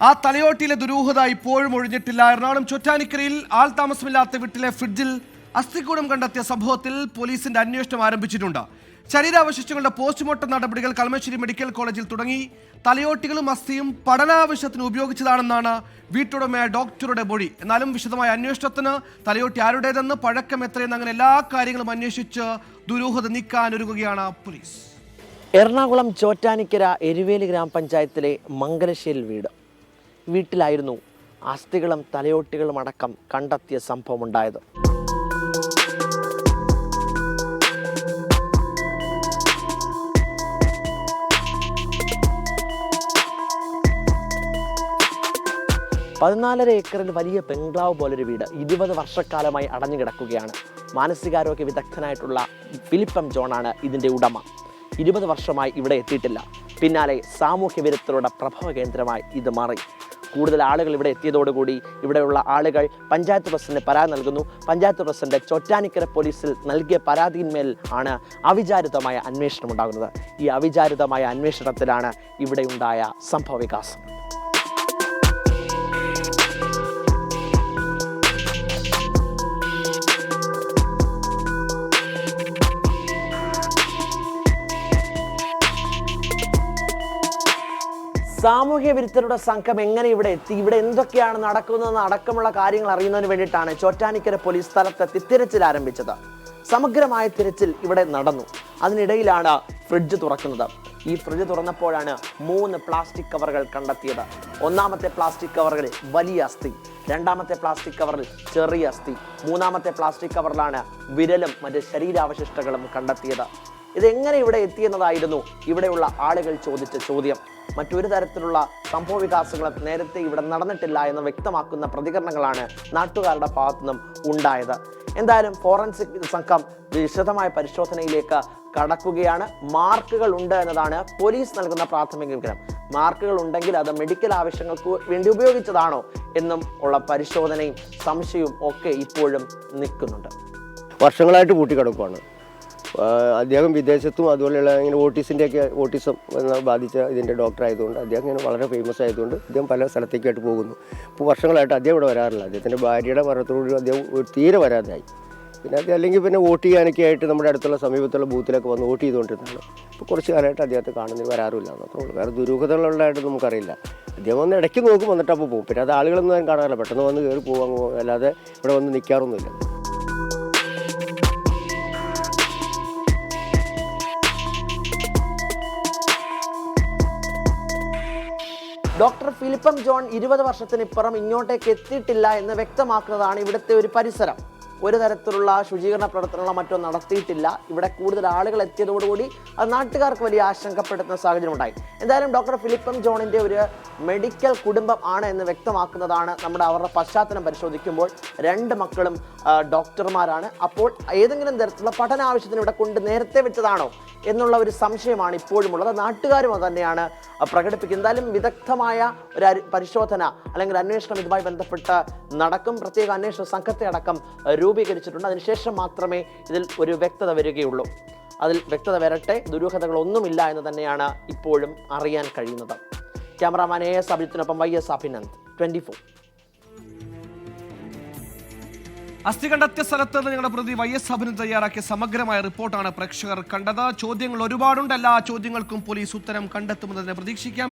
ആ തലയോട്ടിലെ ദുരൂഹത ഇപ്പോഴും ഒഴിഞ്ഞിട്ടില്ല. എറണാകുളം ചൊറ്റാനിക്കരയിൽ ആൾ താമസമില്ലാത്ത വീട്ടിലെ ഫ്രിഡ്ജിൽ അസ്ഥിക്കൂടം കണ്ടെത്തിയ സംഭവത്തിൽ പോലീസിന്റെ അന്വേഷണം ആരംഭിച്ചിട്ടുണ്ട്. ശരീരാവശിഷ്ടങ്ങളുടെ പോസ്റ്റ്മോർട്ടം നടപടികൾ കളമശ്ശേരി മെഡിക്കൽ കോളേജിൽ തുടങ്ങി. തലയോട്ടികളും അസ്ഥിയും പഠനാവശ്യത്തിന് ഉപയോഗിച്ചതാണെന്നാണ് വീട്ടുടമയായ ഡോക്ടറുടെ മൊഴി. എന്നാലും വിശദമായ അന്വേഷണത്തിന് തലയോട്ടി ആരുടേതെന്ന് പഴക്കം എത്രയെന്ന് അങ്ങനെ എല്ലാ കാര്യങ്ങളും അന്വേഷിച്ച് ദുരൂഹത നീക്കാൻ ഒരുങ്ങുകയാണ് പോലീസ്. എറണാകുളം ചോറ്റാനിക്കര എരുവേലി ഗ്രാമപഞ്ചായത്തിലെ മംഗലശ്ശേരി വീട്. വീട്ടിലായിരുന്നു അസ്ഥികളും തലയോട്ടികളും അടക്കം കണ്ടെത്തിയ സംഭവമുണ്ടായത്. പതിനാലര ഏക്കറിൽ വലിയ ബംഗ്ലാവ് പോലൊരു വീട് ഇരുപത് വർഷക്കാലമായി അടഞ്ഞു കിടക്കുകയാണ് മാനസികാരോഗ്യ വിദഗ്ധനായിട്ടുള്ള ഫിലിപ്പം ജോണാണ് ഇതിന്റെ ഉടമ. ഇരുപത് വർഷമായി ഇവിടെ എത്തിയിട്ടില്ല. പിന്നാലെ സാമൂഹ്യ വിരുദ്ധരുടെ പ്രഭവ കേന്ദ്രമായി ഇത് മാറി. കൂടുതൽ ആളുകൾ ഇവിടെ എത്തിയതോടുകൂടി ഇവിടെയുള്ള ആളുകൾ പഞ്ചായത്ത് പ്രസിഡന്റ് പരാതി നൽകുന്നു. പഞ്ചായത്ത് പ്രസിഡന്റ് ചോറ്റാനിക്കര പോലീസിൽ നൽകിയ പരാതിയിന്മേൽ ആണ് അവിചാരിതമായ അന്വേഷണം ഉണ്ടാകുന്നത്. ഈ അവിചാരിതമായ അന്വേഷണത്തിലാണ് ഇവിടെ ഉണ്ടായ സംഭവ വികാസം സാമൂഹ്യ വിരുദ്ധരുടെ സംഘം എങ്ങനെ ഇവിടെ എത്തി? ഇവിടെ എന്തൊക്കെയാണ് നടക്കുന്നതെന്ന് അടക്കമുള്ള കാര്യങ്ങൾ അറിയുന്നതിന് വേണ്ടിയിട്ടാണ് ചോറ്റാനിക്കര പോലീസ് സ്ഥലത്തെത്തി തിരച്ചിൽ ആരംഭിച്ചത്. സമഗ്രമായ തിരച്ചിൽ ഇവിടെ നടന്നു. അതിനിടയിലാണ് ഫ്രിഡ്ജ് തുറക്കുന്നത്. ഈ ഫ്രിഡ്ജ് തുറന്നപ്പോഴാണ് മൂന്ന് പ്ലാസ്റ്റിക് കവറുകൾ കണ്ടെത്തിയത്. ഒന്നാമത്തെ പ്ലാസ്റ്റിക് കവറിൽ വലിയ അസ്ഥി രണ്ടാമത്തെ പ്ലാസ്റ്റിക് കവറിൽ ചെറിയ അസ്ഥി മൂന്നാമത്തെ പ്ലാസ്റ്റിക് കവറിലാണ് വിരലും മറ്റ് ശരീരാവശിഷ്ടങ്ങളും കണ്ടെത്തിയത്. ഇതെങ്ങനെ ഇവിടെ എത്തിയെന്നതായിരുന്നു ഇവിടെയുള്ള ആളുകൾ ചോദിച്ച ചോദ്യം. മറ്റൊരു തരത്തിലുള്ള സംഭവ വികാസങ്ങളും നേരത്തെ ഇവിടെ നടന്നിട്ടില്ല എന്ന് വ്യക്തമാക്കുന്ന പ്രതികരണങ്ങളാണ് നാട്ടുകാരുടെ ഭാഗത്തു നിന്നും ഉണ്ടായത്. എന്തായാലും ഫോറൻസിക് സംഘം വിശദമായ പരിശോധനയിലേക്ക് കടക്കുകയാണ്. മാർക്കുകൾ ഉണ്ട് എന്നതാണ് പോലീസ് നൽകുന്ന പ്രാഥമിക വിവരം. മാർക്കുകൾ ഉണ്ടെങ്കിൽ അത് മെഡിക്കൽ ആവശ്യങ്ങൾക്ക് വേണ്ടി ഉപയോഗിച്ചതാണോ എന്നും ഉള്ള പരിശോധനയും സംശയവും ഒക്കെ ഇപ്പോഴും നിൽക്കുന്നുണ്ട്. വർഷങ്ങളായിട്ട് കൂട്ടിക്കിടക്കുവാണ് അദ്ദേഹം വിദേശത്തും അതുപോലെയുള്ള ഇങ്ങനെ ഓട്ടീസിന്റെയൊക്കെ ഓട്ടിസം ബാധിച്ച ഇതിന്റെ ഡോക്ടർ ആയതുകൊണ്ട് അദ്ദേഹം ഇങ്ങനെ വളരെ ഫേമസ് ആയതുകൊണ്ട് അദ്ദേഹം പല സ്ഥലത്തേക്കായിട്ട് പോകുന്നു. ഇപ്പോൾ വർഷങ്ങളായിട്ട് അദ്ദേഹം ഇവിടെ വരാറില്ല. അദ്ദേഹത്തിന്റെ ഭാര്യയുടെ മരണത്തോട് അദ്ദേഹം തീരെ വരാതായി. പിന്നെ അത് അല്ലെങ്കിൽ പിന്നെ വോട്ട് ചെയ്യാനൊക്കെ ആയിട്ട് നമ്മുടെ അടുത്തുള്ള സമീപത്തുള്ള ബൂത്തിലൊക്കെ വന്ന് വോട്ട് ചെയ്തുകൊണ്ടിരുന്നതാണ്. ഇപ്പോൾ കുറച്ച് കാലമായിട്ട് അദ്ദേഹത്തെ കാണുന്നതിന് വരാറില്ല ഉള്ളൂ. വേറെ ദുരൂഹതകളുള്ളതായിട്ട് നമുക്കറിയില്ല. അദ്ദേഹം വന്ന് ഇടയ്ക്ക് നോക്കും വന്നിട്ട് അപ്പോൾ പോകും. പിന്നെ അത് ആളുകളൊന്നും ഞാൻ കാണാറില്ല. പെട്ടെന്ന് വന്ന് കയറി പോകാൻ അല്ലാതെ ഇവിടെ വന്ന് നിൽക്കാറൊന്നുമില്ല. ഡോക്ടർ ഫിലിപ്പം ജോൺ ഇരുപത് വർഷത്തിനിപ്പുറം ഇങ്ങോട്ടേക്ക് എത്തിയിട്ടില്ല എന്ന് വ്യക്തമാക്കുന്നതാണ് ഇവിടുത്തെ ഒരു പരിസരം. ഒരു തരത്തിലുള്ള ശുചീകരണ പ്രവർത്തനങ്ങളോ മറ്റോ നടത്തിയിട്ടില്ല. ഇവിടെ കൂടുതൽ ആളുകൾ എത്തിയതോടുകൂടി അത് നാട്ടുകാർക്ക് വലിയ ആശങ്കപ്പെടുത്തുന്ന സാഹചര്യം ഉണ്ടായി എന്തായാലും ഡോക്ടർ ഫിലിപ്പം ജോണിന്റെ ഒരു മെഡിക്കൽ കുടുംബം ആണ് എന്ന് വ്യക്തമാക്കുന്നതാണ് നമ്മുടെ അവരുടെ പശ്ചാത്തലം പരിശോധിക്കുമ്പോൾ രണ്ട് മക്കളും ഡോക്ടർമാരാണ്. അപ്പോൾ ഏതെങ്കിലും തരത്തിലുള്ള പഠന ആവശ്യത്തിന് ഇവിടെ കൊണ്ട് നേരത്തെ വെച്ചതാണോ എന്നുള്ള ഒരു സംശയമാണ് ഇപ്പോഴും ഉള്ളത് നാട്ടുകാരും അത് തന്നെയാണ് പ്രകടിപ്പിക്കുന്നത്. എന്തായാലും വിദഗ്ധമായ ഒരു പരിശോധന അല്ലെങ്കിൽ അന്വേഷണം ഇതുമായി ബന്ധപ്പെട്ട് നടക്കും. പ്രത്യേക അന്വേഷണ സംഘത്തെ അടക്കം രൂപീകരിച്ചിട്ടുണ്ട്. അതിനുശേഷം മാത്രമേ ഇതിൽ ഒരു വ്യക്തത വരികയുള്ളൂ. അതിൽ വ്യക്തത വരട്ടെ. ദുരൂഹതകളൊന്നുമില്ല എന്ന് തന്നെയാണ് ഇപ്പോഴും അറിയാൻ കഴിയുന്നത്. Cameraman A S അഭിജിത്തിനൊപ്പം Y S Abhinand. Twenty four. അസ്ഥി കണ്ടെത്തിയ സ്ഥലത്ത് നിന്ന് ഞങ്ങളുടെ പ്രതി വൈ എസ് അഭിനന്ദ് തയ്യാറാക്കിയ സമഗ്രമായ റിപ്പോർട്ടാണ് പ്രേക്ഷകർ കണ്ടത്. ചോദ്യങ്ങൾ ഒരുപാടുണ്ട്. എല്ലാ ചോദ്യങ്ങൾക്കും പോലീസ് ഉത്തരം കണ്ടെത്തുമെന്നതിനെ പ്രതീക്ഷിക്കാം.